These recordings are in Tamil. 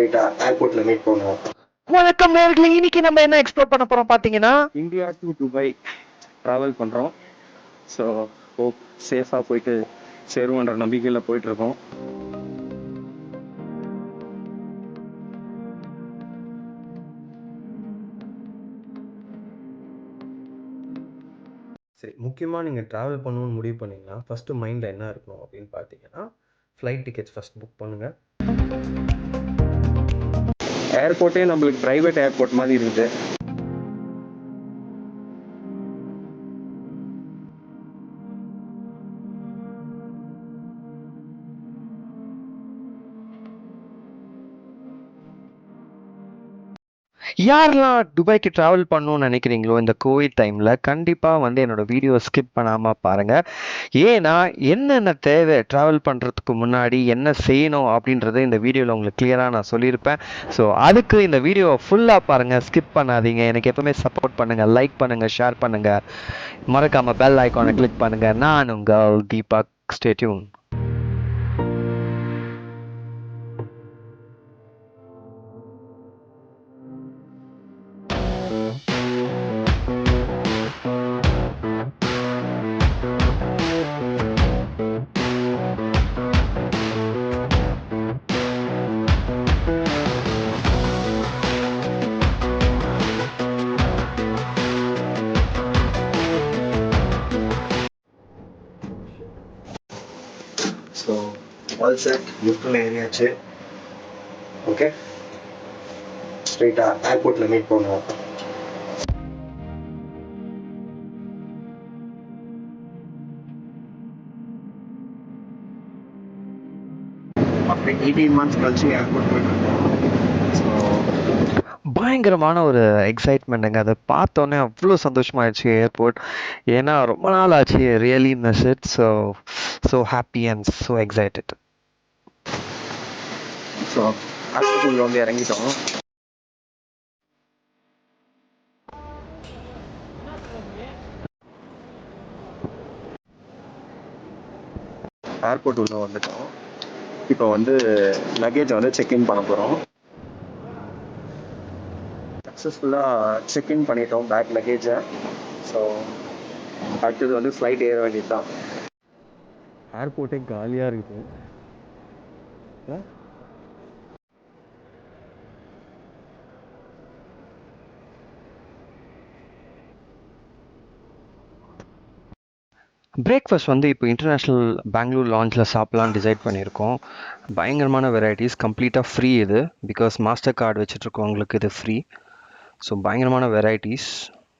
ஸ்ட்ரெயிட்டா ஏர்போர்ட்ல மீட் பண்ணுவோம். வணக்கம் நேர்களே இன்னைக்கு நம்ம என்ன எக்ஸ்ப்ளோர் பண்ண போறோம் பாத்தீங்கன்னா இந்தியா டு துபாய் ட்ராவல் பண்ணுறோம் ஸோ ஹோப் சேஃபாக போயிட்டு சேருவோன்ற நம்பிக்கையில் போயிட்டுருக்கோம். சரி முக்கியமாக நீங்கள் ட்ராவல் பண்ணணும்னு முடிவு பண்ணீங்கன்னா ஃபஸ்ட்டு மைண்டில் என்ன இருக்கணும் அப்படின்னு பார்த்தீங்கன்னா ஃப்ளைட் டிக்கெட்ஸ் ஃபஸ்ட் புக் பண்ணுங்கள் ஏர்போர்ட்டே நம்மளுக்கு ப்ரைவேட் ஏர்போர்ட் மாதிரி இருக்குது யாரெல்லாம் துபாய்க்கு ட்ராவல் பண்ணணும்னு நினைக்கிறீங்களோ இந்த கோவிட் டைமில் கண்டிப்பாக வந்து என்னோட வீடியோ ஸ்கிப் பண்ணாமல் பாருங்கள் ஏன்னா என்னென்ன தேவை ட்ராவல் பண்ணுறதுக்கு முன்னாடி என்ன செய்யணும் அப்படின்றத இந்த வீடியோவில் உங்களுக்கு கிளியராக நான் சொல்லியிருப்பேன். ஸோ அதுக்கு இந்த வீடியோவை ஃபுல்லாக பாருங்கள் ஸ்கிப் பண்ணாதீங்க. எனக்கு எப்பவுமே சப்போர்ட் பண்ணுங்கள் லைக் பண்ணுங்கள் ஷேர் பண்ணுங்கள் மறக்காமல் பெல் ஐக்கானை கிளிக் பண்ணுங்கள் நான் உங்கள் Deepak stay tuned so all set லிஃப்ட்டில் ஏறியாச்சு ஓகே ஸ்ட்ரெயிட்டா ஏர்போர்ட்ல மீட் பண்ணுவோம் ஆஃப்டர் எயிட்டீன் மந்த்ஸ் கழிச்சு ஏர்போர்ட் போயிட்டு ஸோ பயங்கரமான ஒரு எக்ஸைட்மெண்ட்டுங்க அதை பார்த்தோன்னே அவ்வளோ சந்தோஷமாயிடுச்சு ஏர்போர்ட் ஏன்னா ரொம்ப நாள் ஆச்சு really miss it so so happy and so excited so வந்து இறங்கிட்டோம். ஏர்போர்ட் உள்ள வந்துட்டோம். இப்போ வந்து லக்கேஜை வந்து செக்இன் பண்ண போகிறோம் சக்ஸஸ்ஃபுல்லாக செக்இன் பண்ணிட்டோம் பேக் லக்கேஜை ஸோ அடுத்தது வந்து ஃப்ளைட் ஏற வேண்டியது தான் ஏர்போர்ட்டே காலியாக இருக்குது பிரேக்ஃபாஸ்ட் வந்து இப்போ இன்டர்நேஷ்னல் பெங்களூர் லான்ச்சில் சாப்பிட்லான்னு டிசைட் பண்ணியிருக்கோம். பயங்கரமான வெரைட்டிஸ் கம்ப்ளீட்டாக ஃப்ரீ இது. பிகாஸ் மாஸ்டர் கார்டு வச்சுட்ருக்கவங்களுக்கு இது ஃப்ரீ ஸோ பயங்கரமான வெரைட்டிஸ்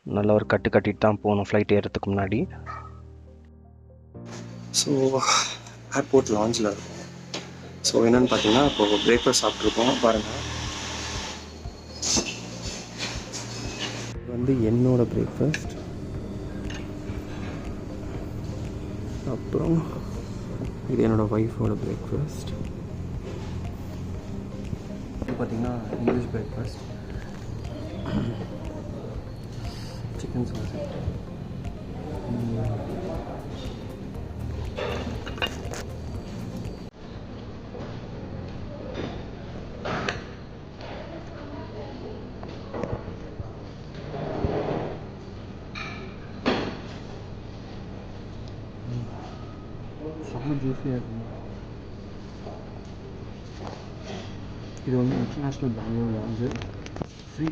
நல்ல ஒரு கட்டு கட்டிட்டு தான் போகணும் ஃப்ளைட் ஏறதுக்கு முன்னாடி. ஸோ ஏர்போர்ட் லாஞ்சில் இருக்கும். ஸோ என்னென்னு பார்த்தீங்கன்னா இப்போ பிரேக்ஃபாஸ்ட் சாப்பிட்ருக்கோம் பாருங்கள் வந்து என்னோட பிரேக்ஃபாஸ்ட் அப்புறம் இது என்னோட ஒய்ஃபோட பிரேக்ஃபாஸ்ட் இது பார்த்தீங்கன்னா இங்கிலீஷ் பிரேக்ஃபாஸ்ட் சிக்கன் சாஸ் செம்ம ஜூஸியாக இருக்கும் இது வந்து international Bangalore lounge free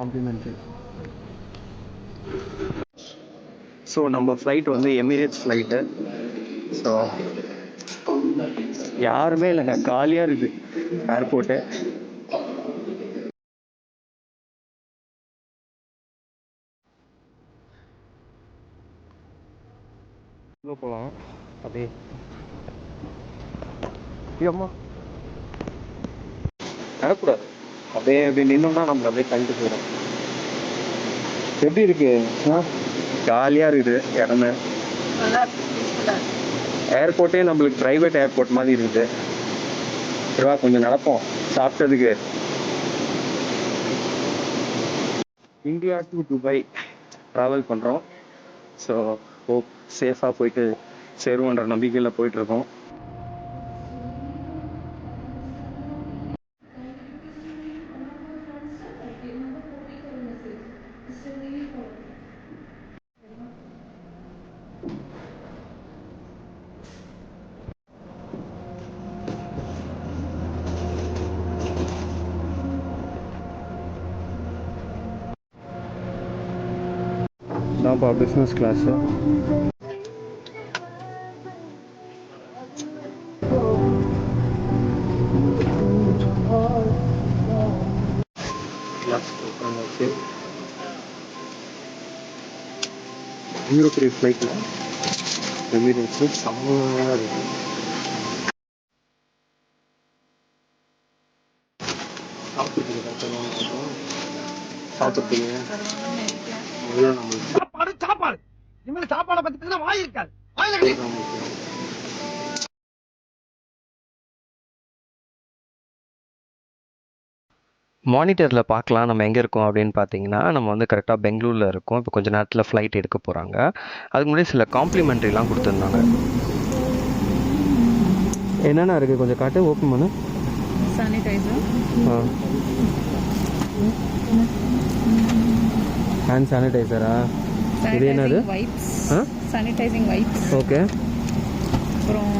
complimentary so நம்ம ஃப்ளைட் வந்து எமிரேட்ஸ் ஃப்ளைட்டு ஸோ யாருமே இல்லைங்க. காலியாக இருக்குது ஏர்போர்ட்டு போகலாம் அப்படியே. ஐயம்மா நடக்கூடாது அப்படியே அப்படியே நின்னோம்னா நம்மள அப்படியே கழிட்டு போயிடும். எப்படி இருக்கு? ஜாலியா இருக்குது இடமே. ஏர்போர்ட்டே நம்மளுக்கு பிரைவேட் ஏர்போர்ட் மாதிரி இருக்குது. சரிவா கொஞ்சம் நடப்போம். சாப்பிட்டதுக்கு. இந்தியா டு துபாய் ட்ராவல் பண்ணுறோம் ஸோ ஹோப் சேஃபாக போயிட்டு சேருவோன்ற நம்பிக்கையில் போயிட்டுருக்கோம் அதான்ப்பா பிஸ்னஸ் கிளாஸு பயங்கர பெரிய ஃப்ளைட்டில் எமிரேட்ஸு செம்மையாக முதல்ல சாப்பாடு சாப்பாடை பத்தி பேசினா வாய் இருக்காது. வாயில மானிட்டரில் பார்க்கலாம் நம்ம எங்கே இருக்கோம் அப்படின்னு பார்த்தீங்கன்னா நம்ம வந்து கரெக்டாக பெங்களூரில் இருக்கோம். இப்போ கொஞ்ச நேரத்தில் ஃப்ளைட் எடுக்க போகிறாங்க அதுக்கு முன்னாடி சில காம்ப்ளிமெண்ட்ரிலாம் கொடுத்துருந்தாங்க. என்னென்ன இருக்குது கொஞ்சம் காட்டு ஓப்பன் பண்ணு. சானிடைசர் ஆ. ஹேண்ட் சானிடைசரா இது என்னது? சானிடைசிங் வைப்ஸ் ஆ? Sanitising wipes okay. அப்புறம்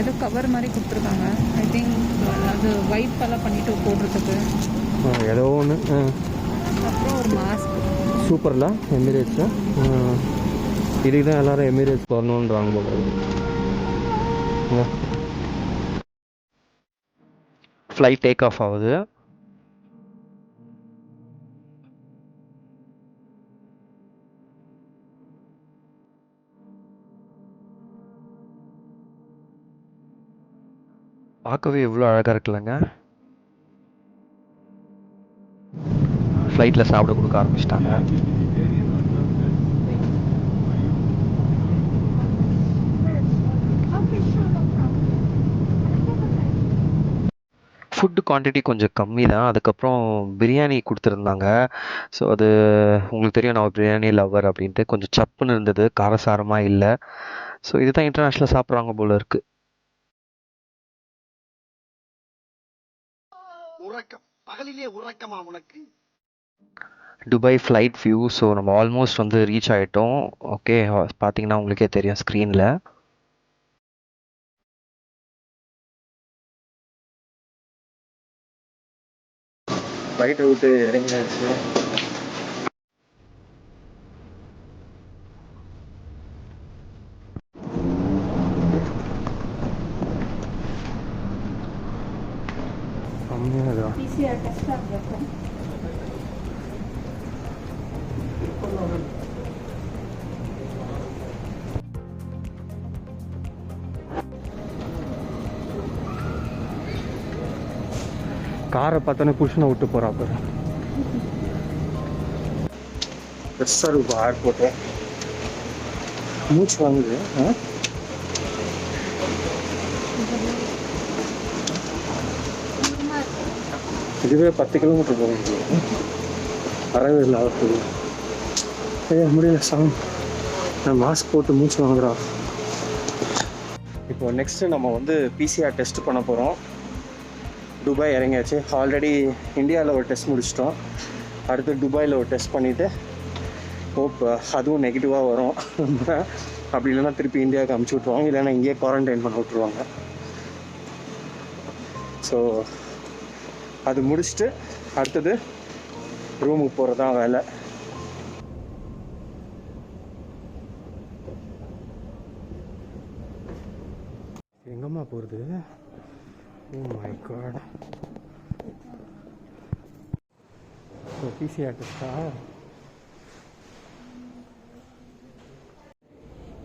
ஏதோ கவர் மாதிரி கொடுத்துருக்காங்க. ஐ திங்க் அது வைப் எல்லாம் பண்ணிட்டு போடுறதுக்கு. ஏதோ ஒன்று அப்புறம் ஒரு மாஸ்க் சூப்பர்ல எமிரேட்ஸா இதுக்கு தான் எல்லாரும் எமிரேட்ஸ் வரணுன்றாங்க போல ஃப்ளைட் டேக் ஆஃப் ஆகுது. பார்க்கவே எவ்வளோ அழகாக இருக்குல்லங்க. ஃப்ளைட்டில் சாப்பிட கொடுக்க ஆரம்பிச்சிட்டாங்க. ஃபுட்டு குவான்டிட்டி கொஞ்சம் கம்மி தான் அதுக்கப்புறம் பிரியாணி கொடுத்துருந்தாங்க. ஸோ அது உங்களுக்கு தெரியும் நான் ஒரு பிரியாணி லவர் அப்படின்ட்டு கொஞ்சம் சப்புன்னு இருந்தது. காரசாரமாக இல்லை. ஸோ இதுதான் இன்டர்நேஷ்னல் சாப்பிட்றாங்க போல இருக்குது பகலிலே உறக்கமா உனக்கு? துபாய் ஃப்ளைட் வியூ ஸோ நம்ம ஆல்மோஸ்ட் வந்து ரீச் ஆகிட்டோம் ஓகே பார்த்தீங்கன்னா உங்களுக்கே தெரியும் ஸ்க்ரீனில் ஃப்ளைட்டை விட்டு இறங்கியாச்சு. செம்மையாக இருக்கா காரை பார்த்தோன்னே புருஷனை விட்டு போறா பாரு பெருசாக இருக்கும் ஏர்போர்ட்டு மூச்சு வாங்குது ஆ? இதுவே பத்து கிலோமீட்டர் போக முடியும் வரவே இல்லை அவருக்கு ஐயா முடியல சாமி. நான் மாஸ்க் போட்டு மூச்சு வாங்குறா. இப்போ நெக்ஸ்ட்டு நம்ம வந்து பிசிஆர் டெஸ்ட் பண்ண போகிறோம் துபாய் இறங்கியாச்சு. ஆல்ரெடி இந்தியாவில் ஒரு டெஸ்ட் முடிச்சிட்டோம். அடுத்து துபாயில் ஒரு டெஸ்ட் பண்ணிவிட்டு ஹோப் uh, அதுவும் நெகட்டிவாக வரும். அப்படி இல்லைன்னா திருப்பி இந்தியாவுக்கு அமுச்சு விட்ருவாங்க இல்லைன்னா இங்கேயே குவாரண்டைன் பண்ண விட்ருவாங்க ஸோ அது முடிச்சுட்டு அடுத்தது ரூமுக்கு போகிறது தான் வேலை. எங்கம்மா போகிறது oh my God so PCR டெஸ்டா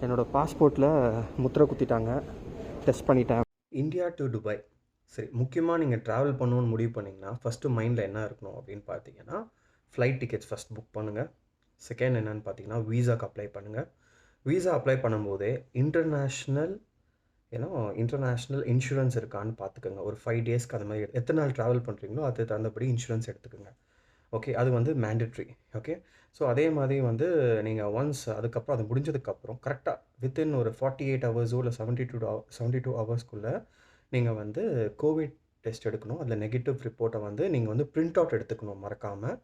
என்னோட பாஸ்போர்ட்டில் முத்திரை குத்திட்டாங்க. டெஸ்ட் பண்ணிட்டேன். இந்தியா டு துபாய் சரி முக்கியமாக நீங்கள் ட்ராவல் பண்ணணும்னு முடிவு பண்ணிங்கன்னா ஃபஸ்ட்டு மைண்டில் என்ன இருக்கணும் அப்படின்னு பார்த்தீங்கன்னா ஃப்ளைட் டிக்கெட்ஸ் ஃபஸ்ட் புக் பண்ணுங்கள் செகண்ட் என்னன்னு பார்த்தீங்கன்னா வீசாக்கு அப்ளை பண்ணுங்கள் வீசா அப்ளை பண்ணும்போதே இன்டர்நேஷ்னல் ஏன்னா இன்டர்நேஷ்னல் இன்சூரன்ஸ் இருக்கான்னு பார்த்துக்கோங்க. ஒரு ஃபைவ் டேஸ்க்கு அந்த மாதிரி எத்தனை நாள் ட்ராவல் பண்ணுறீங்களோ அதுக்கு தகுந்தபடி இன்சூரன்ஸ் எடுத்துக்கோங்க. ஓகே அது வந்து மேண்டட்ரி ஓகே ஸோ அதே மாதிரி வந்து நீங்கள் ஒன்ஸ் அதுக்கப்புறம் அது முடிஞ்சதுக்கப்புறம் கரெக்டாக வித்தின் ஒரு ஃபார்ட்டி எயிட் ஹவர்ஸோ இல்லை செவன்ட்டி டூ செவன்ட்டி டூ ஹவர்ஸ்க்குள்ளே நீங்கள் வந்து கோவிட் டெஸ்ட் எடுக்கணும். அதில் நெகட்டிவ் ரிப்போர்ட்டை வந்து நீங்கள் வந்து பிரிண்ட் அவுட் எடுத்துக்கணும் மறக்காமல்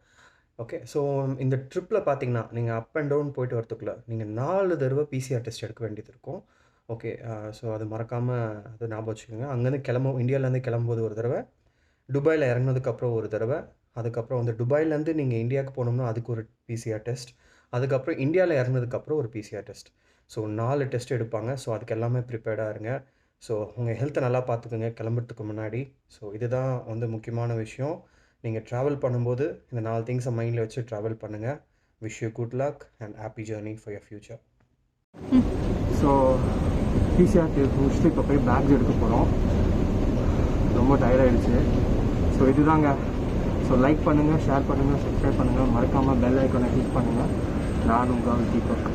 ஓகே ஸோ இந்த ட்ரிப்பில் பார்த்தீங்கன்னா நீங்கள் அப் அண்ட் டவுன் போயிட்டு வரத்துக்குள்ள நீங்கள் நாலு தடவை பிசிஆர் டெஸ்ட் எடுக்க வேண்டியது இருக்கும். ஓகே ஸோ அது மறக்காமல் அது ஞாபகம் வச்சுக்கோங்க. அங்கேருந்து கிளம்ப இந்தியாவிலேருந்து கிளம்பும்போது ஒரு தடவை துபாயில் இறங்குனதுக்கப்புறம் ஒரு தடவை அதுக்கப்புறம் வந்து துபாயிலேருந்து நீங்கள் இந்தியாவுக்கு போனோம்னா அதுக்கு ஒரு பிசிஆர் டெஸ்ட் அதுக்கப்புறம் இந்தியாவில் இறங்குனதுக்கப்புறம் ஒரு பிசிஆர் டெஸ்ட் ஸோ நாலு டெஸ்ட் எடுப்பாங்க. ஸோ அதுக்கு எல்லாமே ப்ரிப்பேர்டாக இருங்க. ஸோ உங்கள் ஹெல்த்தை நல்லா பார்த்துக்குங்க கிளம்புறதுக்கு முன்னாடி. ஸோ இதுதான் வந்து முக்கியமான விஷயம். நீங்கள் ட்ராவல் பண்ணும்போது இந்த நாலு திங்ஸை மைண்டில் வச்சு ட்ராவல் பண்ணுங்கள் wish you good luck and happy journey for your future so PCR test முடிச்சுட்டு இப்போ போய் பேக்ஸ் எடுக்க போகிறோம் ரொம்ப டயர்டாயிடுச்சு ஸோ இதுதாங்க. ஸோ லைக் பண்ணுங்கள் ஷேர் பண்ணுங்கள் சப்ஸ்கிரைப் பண்ணுங்கள் மறக்காமல் பெல் ஐக்கனை கிளிக் பண்ணுங்கள் நான் உங்கள் தீபக்